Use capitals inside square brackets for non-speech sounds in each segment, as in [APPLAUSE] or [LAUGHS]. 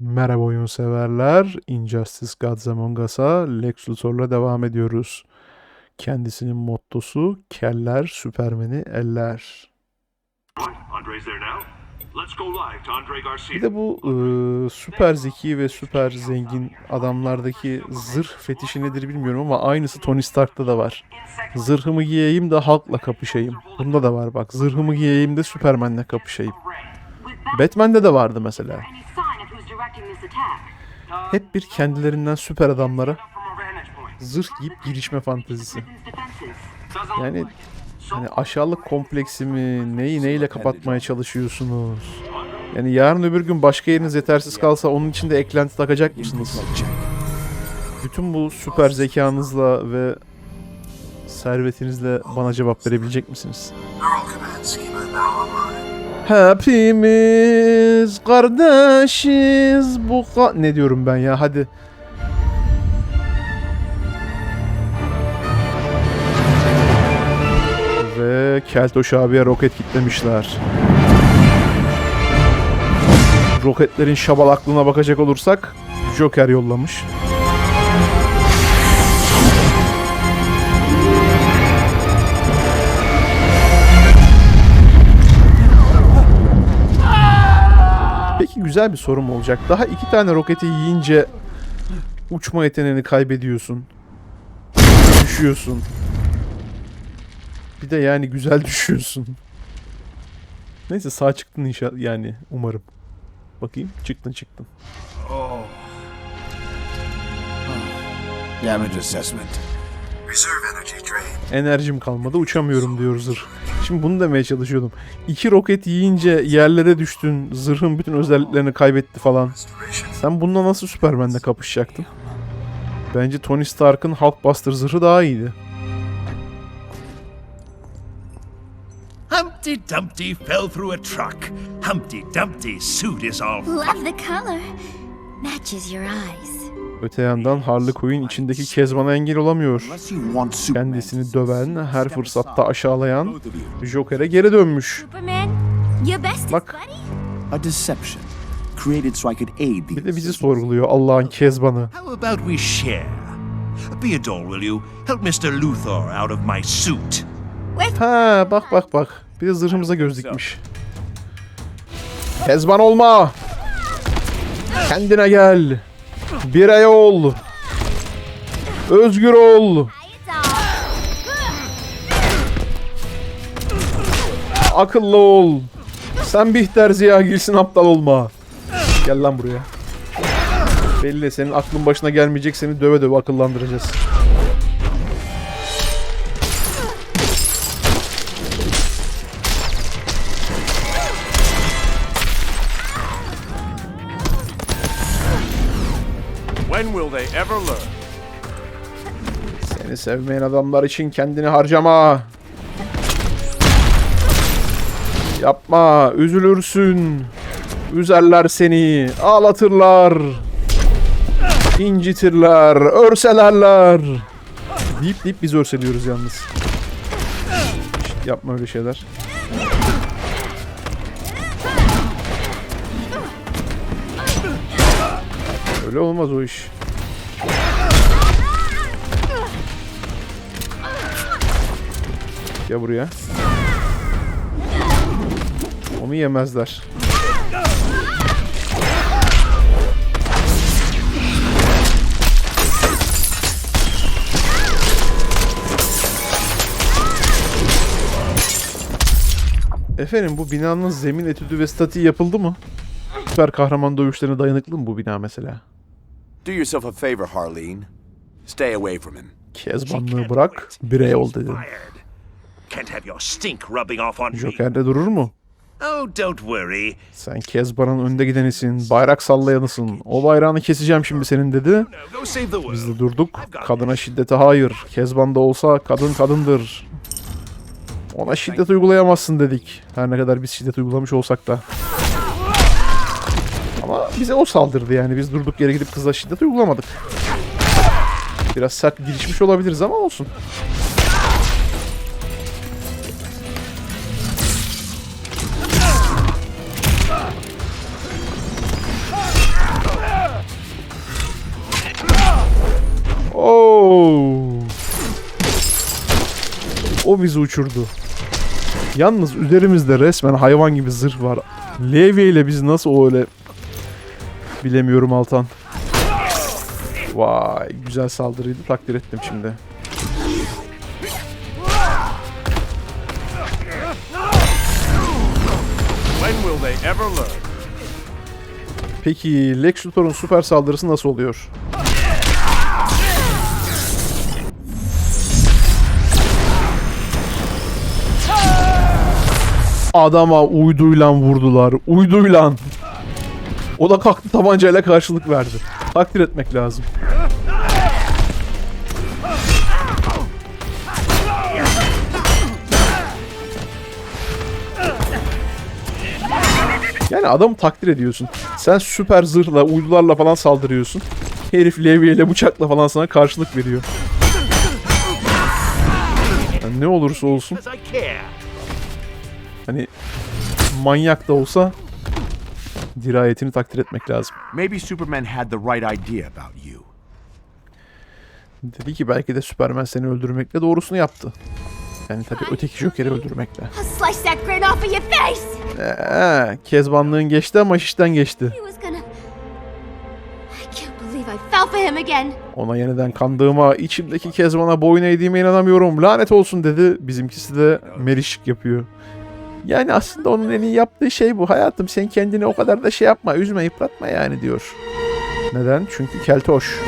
Merhaba oyun severler. Injustice Gods Among Us'a Lex Luthor'la devam ediyoruz. Kendisinin mottosu keller Süpermen'i eller. Bir de bu e, süper zeki ve süper zengin adamlardaki zırh fetişi nedir bilmiyorum ama aynısı Tony Stark'ta da var. Zırhımı giyeyim de halkla kapışayım. Bunda da var bak. Zırhımı giyeyim de Süpermen'le kapışayım. Batman'de de vardı mesela. Hep bir kendilerinden süper adamlara zırh giyip girişme fantezisi. Yani hani aşağılık kompleksimi neyi neyle kapatmaya çalışıyorsunuz? Yani yarın öbür gün başka yeriniz yetersiz kalsa onun için de eklenti takacak mısınız? Bütün bu süper zekanızla ve servetinizle bana cevap verebilecek misiniz? Hepimiz kardeşiz bu ka- Ne diyorum ben ya hadi. Ve Keltoş abiye roket kitlemişler. Roketlerin şabalaklığına bakacak olursak Joker yollamış. Güzel bir sorum olacak. Daha iki tane roketi yiyince uçma yeteneğini kaybediyorsun. Düşüyorsun. Bir de yani güzel [LAUGHS] düşüyorsun. Neyse sağ çıktın inşallah yani umarım. Bakayım çıktın çıktın. Damage assessment. Reserve energy drain. Enerjim kalmadı uçamıyorum diyor zırh. Şimdi bunu demeye çalışıyordum. İki roket yiyince yerlere düştün. Zırhın bütün özelliklerini kaybetti falan. Sen bununla nasıl Superman'le kapışacaktın? Bence Tony Stark'ın Hulkbuster zırhı daha iyiydi. Humpty Dumpty fell through a truck. Humpty Dumpty's suit is all Love the color. Matches your eyes. Öte yandan Harley Quinn içindeki Kezban'a engel olamıyor. Kendisini döven, her fırsatta aşağılayan Joker'e geri dönmüş. Bak bir de bizi sorguluyor Allah'ın Kezban'ı. How about we share? Be a doll, will you? Help Mr. Luthor out of my suit. Ha bak bak bak. Bir de zırhımıza göz dikmiş. Kezban olma! Kendine gel. Birey ol. Özgür ol. Akıllı ol. Sen Bihter Ziya Gilsin aptal olma. Gel lan buraya. Belli senin aklın başına gelmeyecek seni döve döve akıllandıracağız. Ever learn? Seni sevmeyen adamlar için kendini harcama. Yapma, üzülürsün. Üzerler seni, ağlatırlar. incitirler, örselerler. Deyip deyip biz örseliyoruz yalnız. Şşt, yapma öyle şeyler. Öyle olmaz o iş. Gel buraya. Onu yemezler. Efendim bu binanın zemin etüdü ve statiği yapıldı mı? Süper kahraman dövüşlerine dayanıklı mı bu bina mesela? Do yourself a favor, Harleen. Stay away from him. Kezbanlığı bırak, birey ol dedim. Can't have your stink rubbing off on me. Joker de durur mu? Oh, don't worry. Sen Kezban'ın önde gidenisin, bayrak sallayanısın. O bayrağını keseceğim şimdi senin dedi. Biz de durduk. Kadına şiddete hayır. Kezban da olsa kadın kadındır. Ona şiddet uygulayamazsın dedik. Her ne kadar biz şiddet uygulamış olsak da. Ama bize o saldırdı yani. Biz durduk yere gidip kıza şiddet uygulamadık. Biraz sert girişmiş olabiliriz ama olsun. O bizi uçurdu. Yalnız üzerimizde resmen hayvan gibi zırh var. Levye ile biz nasıl öyle bilemiyorum Altan. Vay güzel saldırıydı takdir ettim şimdi. Peki Lex Luthor'un süper saldırısı nasıl oluyor? Adama uyduyla vurdular. Uyduyla. O da kalktı tabancayla karşılık verdi. Takdir etmek lazım. Yani adamı takdir ediyorsun. Sen süper zırhla, uydularla falan saldırıyorsun. Herif levyeyle, bıçakla falan sana karşılık veriyor. Yani ne olursa olsun. Hani manyak da olsa dirayetini takdir etmek lazım. Maybe Superman had the right idea about you. Dedi ki belki de Superman seni öldürmekle doğrusunu yaptı. Yani tabii öteki Joker'i öldürmekle. I'll slice that grin off of your face! Ee, kezbanlığın geçti ama işten geçti. He was gonna. I can't believe I fell for him again. Ona yeniden kandığıma, içimdeki kezbana boyun eğdiğime inanamıyorum. Lanet olsun dedi. Bizimkisi de merişik yapıyor. Yani aslında onun en iyi yaptığı şey bu. Hayatım sen kendini o kadar da şey yapma, üzme, yıpratma yani diyor. Neden? Çünkü keltoş.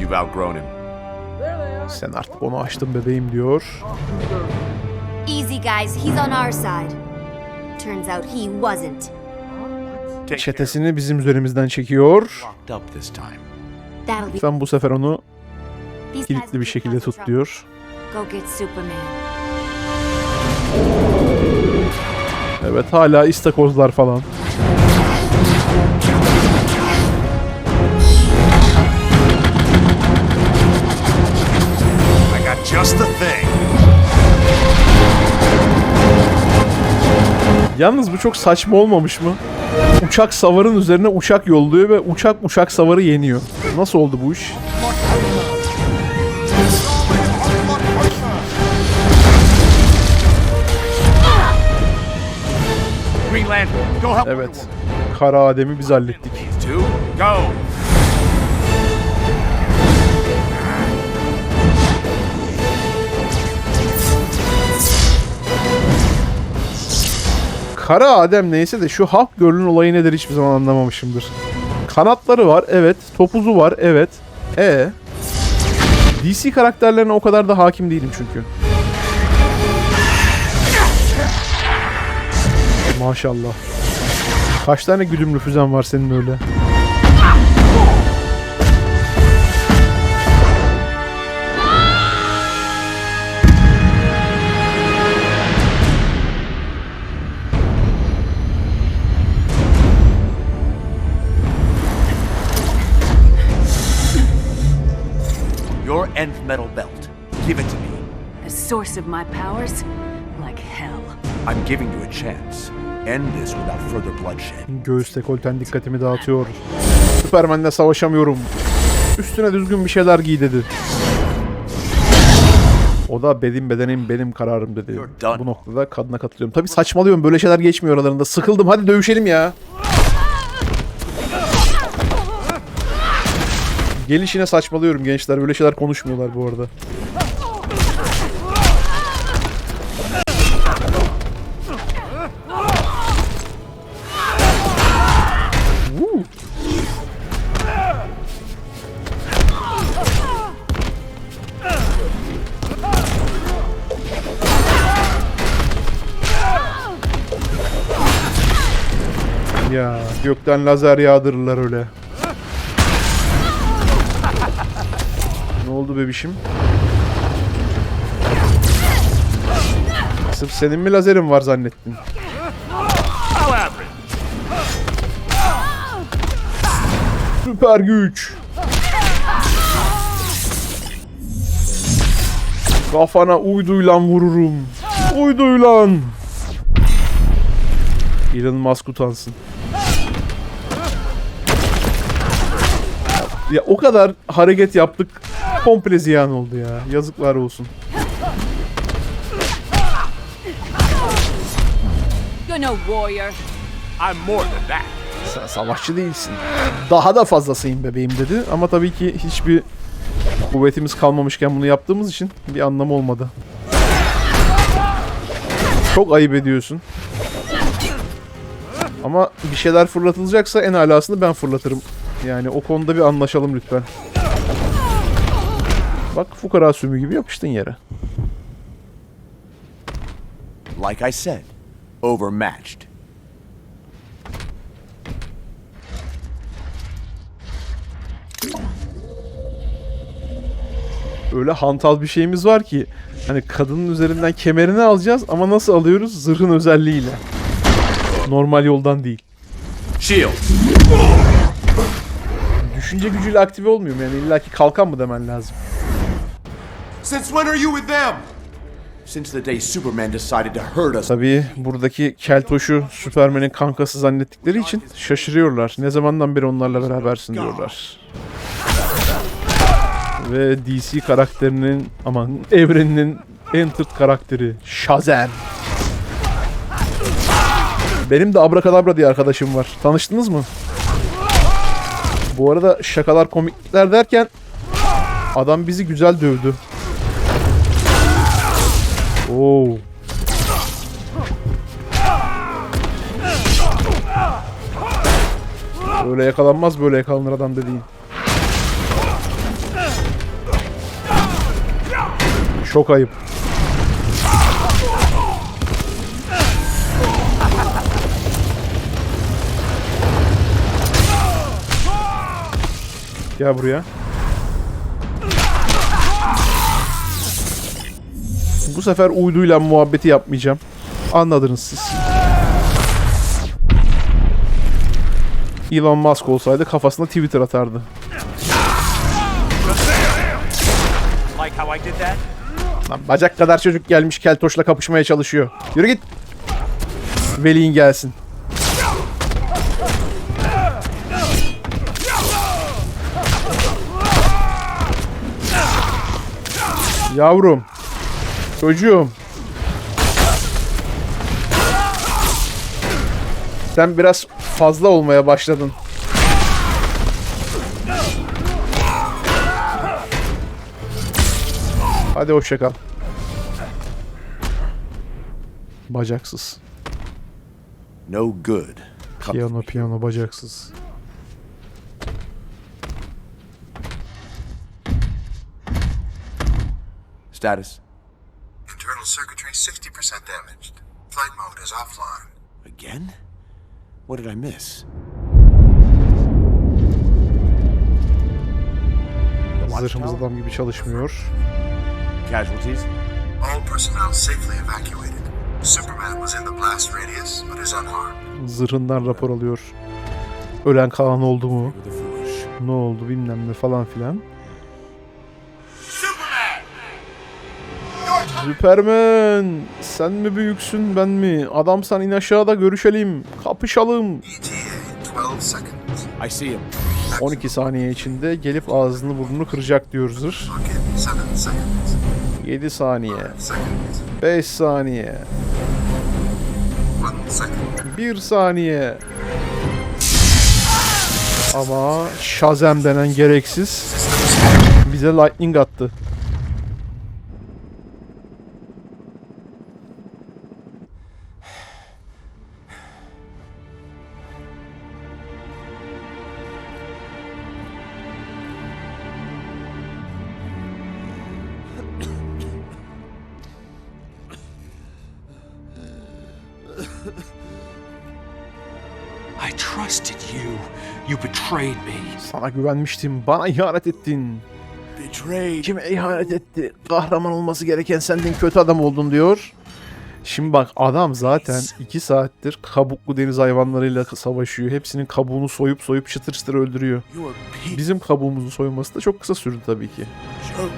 You've outgrown him. Sen artık onu açtın bebeğim diyor. Easy, guys. He's on our side. Turns out he wasn't. Çetesini bizim üzerimizden çekiyor. Lütfen bu sefer onu kilitli bir şekilde tut diyor. Evet hala istakozlar falan. I got just the thing. Yalnız bu çok saçma olmamış mı? Uçak savarın üzerine uçak yolluyor ve uçak uçak savarı yeniyor. Nasıl oldu bu iş? Evet. Kara Adem'i biz hallettik. Kara Adem neyse de şu Halk Girl'ün olayı nedir hiçbir zaman anlamamışımdır. Kanatları var evet. Topuzu var evet. E DC karakterlerine o kadar da hakim değilim çünkü. Maşallah. Kaç tane güdümlü füzen var senin öyle? Nth metal belt. Give it to me. The source of my powers? Like hell. I'm giving you a chance. End this without further bloodshed. Göğüs dekolten dikkatimi dağıtıyor. Süpermen'le savaşamıyorum. Üstüne düzgün bir şeyler giy dedi. O da benim bedenim benim kararım dedi. You're done. Bu noktada kadına katılıyorum. Tabii saçmalıyorum böyle şeyler geçmiyor aralarında. Sıkıldım hadi dövüşelim ya. Gelişine saçmalıyorum gençler. Böyle şeyler konuşmuyorlar bu arada. Ya gökten lazer yağdırırlar öyle. Oldu bebişim? Sırf senin mi lazerin var zannettin? Süper güç. Kafana uyduyla vururum. Uyduyla. Elon Musk utansın. Ya o kadar hareket yaptık. Komple ziyan oldu ya. Yazıklar olsun. You're no warrior. Sen savaşçı değilsin. Daha da fazlasıyım bebeğim dedi. Ama tabii ki hiçbir kuvvetimiz kalmamışken bunu yaptığımız için bir anlamı olmadı. Çok ayıp ediyorsun. Ama bir şeyler fırlatılacaksa en alasını ben fırlatırım. Yani o konuda bir anlaşalım lütfen. Bak fukara sümü gibi yapıştın yere. Like I said, overmatched. öyle hantal bir şeyimiz var ki hani kadının üzerinden kemerini alacağız ama nasıl alıyoruz? Zırhın özelliğiyle. Normal yoldan değil. Shield. Düşünce gücüyle aktive olmuyor mu yani illaki kalkan mı demen lazım? Since when are you with them? Since the day Superman decided to hurt us. Tabii buradaki Keltoş'u Superman'in kankası zannettikleri için şaşırıyorlar. Ne zamandan beri onlarla berabersin diyorlar. Ve DC karakterinin aman evreninin en tırt karakteri Shazam. Benim de Abrakadabra diye arkadaşım var. Tanıştınız mı? Bu arada şakalar komikler derken adam bizi güzel dövdü. Oo. Böyle yakalanmaz böyle yakalanır adam dediğin. Çok ayıp. Gel buraya. Bu sefer uyduyla muhabbeti yapmayacağım. Anladınız siz. Elon Musk olsaydı kafasına Twitter atardı. Lan bacak kadar çocuk gelmiş Keltoş'la kapışmaya çalışıyor. Yürü git. Veli'in gelsin. Yavrum. Çocuğum. Sen biraz fazla olmaya başladın. Hadi hoşça kal. Bacaksız. No good. Piyano piyano bacaksız. Status. Circuitry 60% damaged. Flight mode is offline. Again? What did I miss? Zırhımız adam gibi çalışmıyor. Casualties? All personnel safely evacuated. Superman was in the blast radius, but is unharmed. Zırhından rapor alıyor. Ölen kalan oldu mu? Ne oldu bilmem ne falan filan. Süpermen! Sen mi büyüksün ben mi? Adamsan in aşağıda görüşelim. Kapışalım. ETA in 12 seconds. I see him. 12 saniye içinde gelip ağzını burnunu kıracak diyor zırh. Lock in 7 seconds. 7 saniye. Seconds. 5 saniye. 1 second. 1 saniye. Ama Shazam denen gereksiz bize lightning attı. You. You betrayed me. Sana güvenmiştim. Bana ihanet ettin. Betrayed. Kime ihanet etti? Kahraman olması gereken sendin kötü adam oldun diyor. Şimdi bak adam zaten 2 saattir kabuklu deniz hayvanlarıyla savaşıyor. Hepsinin kabuğunu soyup soyup çıtır çıtır öldürüyor. Bizim kabuğumuzun soyulması da çok kısa sürdü tabii ki. Joke.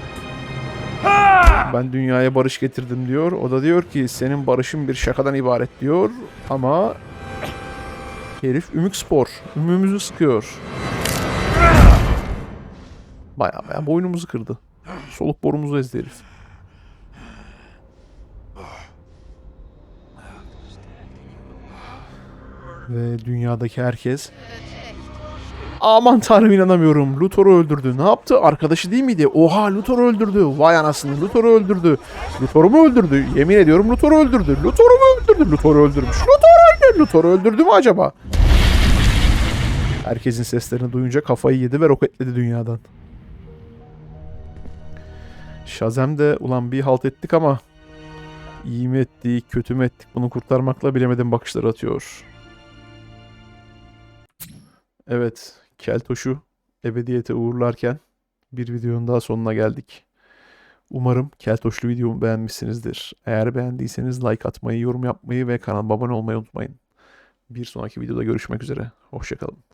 Ben dünyaya barış getirdim diyor. O da diyor ki senin barışın bir şakadan ibaret diyor. Ama Herif Ümük Spor. Ümüğümüzü sıkıyor. Baya baya boynumuzu kırdı. Soluk borumuzu ezdi herif. Ve dünyadaki herkes Aman tanrım inanamıyorum. Luthor'u öldürdü. Ne yaptı? Arkadaşı değil miydi? Oha Luthor'u öldürdü. Vay anasını Luthor'u öldürdü. Luthor'u mu öldürdü? Yemin ediyorum Luthor'u öldürdü. Luthor'u mu öldürdü? Luthor'u öldürmüş. Öldürdü. Luthor'u öldürdü mü acaba? Herkesin seslerini duyunca kafayı yedi ve roketledi dünyadan. Shazam de ulan bir halt ettik ama iyi mi ettik, kötü mü ettik bunu kurtarmakla bilemedim bakışları atıyor. Evet, Keltoş'u ebediyete uğurlarken bir videonun daha sonuna geldik. Umarım Keltoşlu videomu beğenmişsinizdir. Eğer beğendiyseniz like atmayı, yorum yapmayı ve kanalıma abone olmayı unutmayın. Bir sonraki videoda görüşmek üzere. Hoşçakalın.